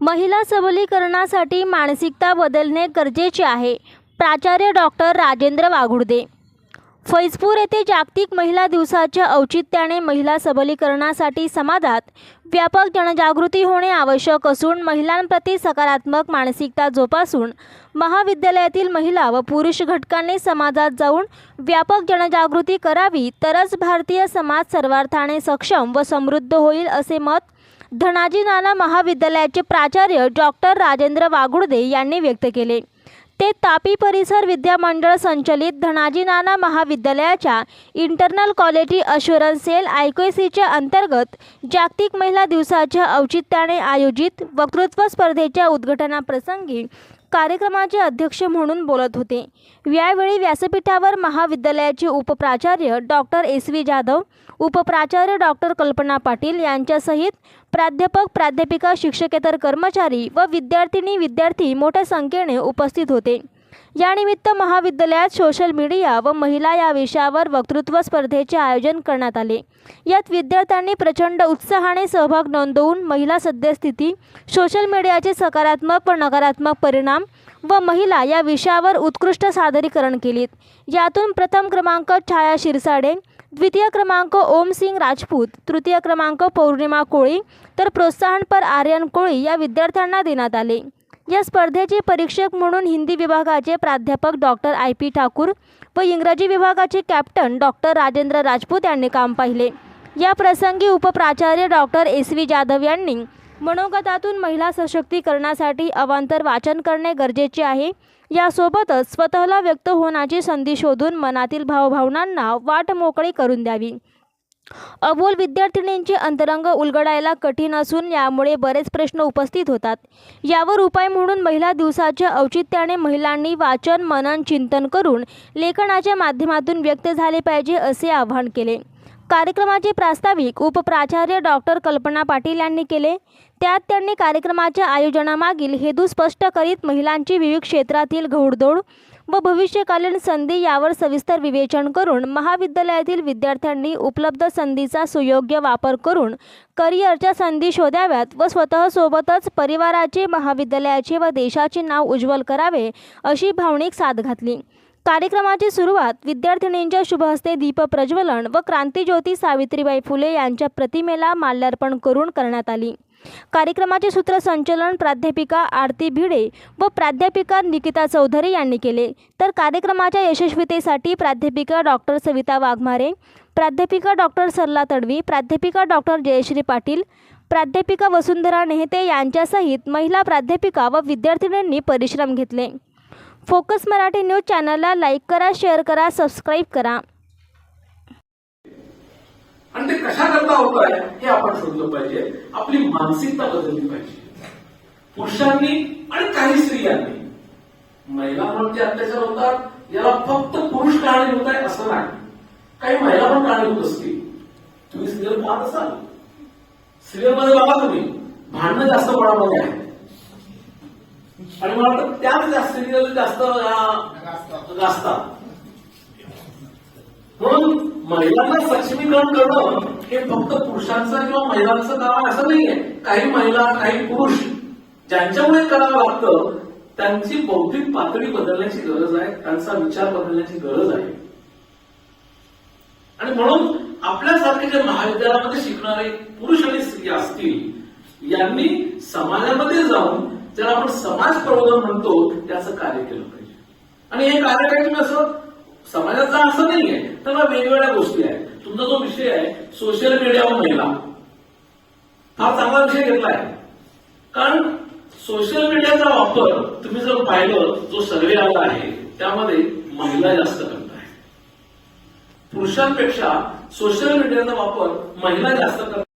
महिला सबलीकरणासाठी मानसिकता बदलणे गरजेचे आहे प्राचार्य डॉक्टर राजेंद्र वाघुर्दे फैजपूर येथे जागतिक महिला दिवसाच्या औचित्याने महिला सबलीकरणासाठी समाजात व्यापक जनजागृती होणे आवश्यक असून महिलांप्रती सकारात्मक मानसिकता जोपासून महाविद्यालयातील महिला व पुरुष घटकांनी समाजात जाऊन व्यापक जनजागृती करावी तरच भारतीय समाज सर्वार्थाने सक्षम व समृद्ध होईल असे मत धनाजी नाना महाविद्यालयाचे प्राचार्य डॉक्टर राजेंद्र वाघुर्दे यांनी व्यक्त केले. ते तापी परिसर विद्यामंडळ संचलित धनाजी नाना महाविद्यालयाच्या इंटरनल क्वालिटी अश्युरन्स सेल आयकोएसीच्या अंतर्गत जागतिक महिला दिवसाच्या औचित्याने आयोजित वक्तृत्व स्पर्धेच्या उद्घाटनाप्रसंगी कार्यक्रमाचे अध्यक्ष म्हणून बोलत होते. यावेळी व्यासपीठावर महाविद्यालयाचे उपप्राचार्य डॉक्टर एस व्ही जाधव उपप्राचार्य डॉक्टर कल्पना पाटील यांच्यासहित प्राध्यापक प्राध्यापिका शिक्षकेतर कर्मचारी व विद्यार्थिनी विद्यार्थी मोठ्या संख्येने उपस्थित होते. यानिमित्त महाविद्यालयात सोशल मीडिया व महिला या विषयावर वक्तृत्व स्पर्धेचे आयोजन करण्यात आले. यात विद्यार्थ्यांनी प्रचंड उत्साहाने सहभाग नोंदवून महिला सद्यस्थिती सोशल मीडियाचे सकारात्मक व नकारात्मक परिणाम व महिला या विषयावर उत्कृष्ट सादरीकरण केलीत. यातून प्रथम क्रमांक छाया शिरसाडे द्वितीय क्रमांक ओम सिंग राजपूत तृतीय क्रमांक पौर्णिमा कोळी तर प्रोत्साहनपर आर्यन कोळी या विद्यार्थ्यांना देण्यात आले. या स्पर्धेचे परीक्षक म्हणून हिंदी विभागाचे प्राध्यापक डॉक्टर आय पी ठाकूर व इंग्रजी विभागाचे कॅप्टन डॉक्टर राजेंद्र राजपूत यांनी काम पाहिले. या प्रसंगी उपप्राचार्य डॉक्टर एस व्ही जाधव यांनी मनोगतातून महिला सशक्तीकरणासाठी अवांतर वाचन करणे गरजेचे आहे. यासोबतच स्वतःला व्यक्त होण्याची संधी शोधून मनातील भावभावनांना वाट मोकळी करून द्यावी. अबोल विद्यार्थिनींचे अंतरंग उलगडायला कठीण असून यामुळे बरेच प्रश्न उपस्थित होतात. यावर उपाय म्हणून महिला दिवसाच्या औचित्याने महिलांनी वाचन मनन चिंतन करून लेखनाच्या माध्यमातून व्यक्त झाले पाहिजे असे आवाहन केले. कार्यक्रमाचे प्रास्ताविक उपप्राचार्य डॉक्टर कल्पना पाटील यांनी केले. त्यात त्यांनी कार्यक्रमाच्या आयोजनामागील हेतू स्पष्ट करीत महिलांची विविध क्षेत्रातील घोडदौड व भविष्यकालीन संधी यावर सविस्तर विवेचन करून महाविद्यालयातील विद्यार्थ्यांनी उपलब्ध संधीचा सुयोग्य वापर करून करिअरच्या संधी शोधाव्यात व स्वतःसोबतच परिवाराचे महाविद्यालयाचे व देशाचे नाव उज्ज्वल करावे अशी भावनिक साथ घातली. कार्यक्रमाची सुरुवात विद्यार्थिनींच्या शुभहस्ते दीपप्रज्वलन व क्रांतीज्योती सावित्रीबाई फुले यांच्या प्रतिमेला माल्यार्पण करून करण्यात आली. कार्यक्रमाचे सूत्रसंचलन प्राध्यापिका आरती भिडे व प्राध्यापिका निकिता चौधरी यांनी केले. तर कार्यक्रमाच्या यशस्वीतेसाठी प्राध्यापिका डॉक्टर सविता वाघमारे प्राध्यापिका डॉक्टर सरला तडवी प्राध्यापिका डॉक्टर जयश्री पाटील प्राध्यापिका वसुंधरा नेहते यांच्यासहित महिला प्राध्यापिका व विद्यार्थिनींनी परिश्रम घेतले. फोकस मराठी न्यूज चॅनलला लाईक करा शेअर करा सबस्क्राईब करा. आणि ते कशाकरता होत आहे हे आपण शोधलं पाहिजे. आपली मानसिकता बदलली पाहिजे. पुरुषांनी आणि काही स्त्रियांनी महिलांवरती अत्याचार होतात याला फक्त पुरुष कारणीभूत आहे असं नाही. काही महिला पण कारणीभूत असतील. तुम्ही सिरियल पाहत असाल. सिरियलमध्ये बघा तुम्ही भांडणं जास्त प्रमाणामध्ये आहे? आणि मला वाटतं त्याच सिरियल जास्त गाजतात म्हणून महिलांना सक्षमीकरण करणं हे फक्त पुरुषांचं किंवा महिलांचं काम आहे असं नाहीये. काही महिला काही पुरुष ज्यांच्यामुळे करावं लागतं त्यांची बौद्धिक पातळी बदलण्याची गरज आहे त्यांचा विचार बदलण्याची गरज आहे. आणि म्हणून आपल्यासारखे जे महाविद्यालयामध्ये शिकणारे पुरुष आणि स्त्री असतील यांनी समाजामध्ये जाऊन ज्याला आपण समाज प्रबोधन म्हणतो त्याचं कार्य केलं पाहिजे. आणि हे कार्य काय तुम्ही असं समाजाचा असं नाहीये. तर मग वेगवेगळ्या गोष्टी आहेत. तुमचा जो विषय आहे सोशल मीडियावर महिला. हा चांगला विषय घेतलाय. कारण सोशल मीडियाचा वापर तुम्ही जर पाहिलं जो सर्वे आला आहे त्यामध्ये महिला जास्त करत आहे पुरुषांपेक्षा सोशल मीडियाचा वापर महिला जास्त करत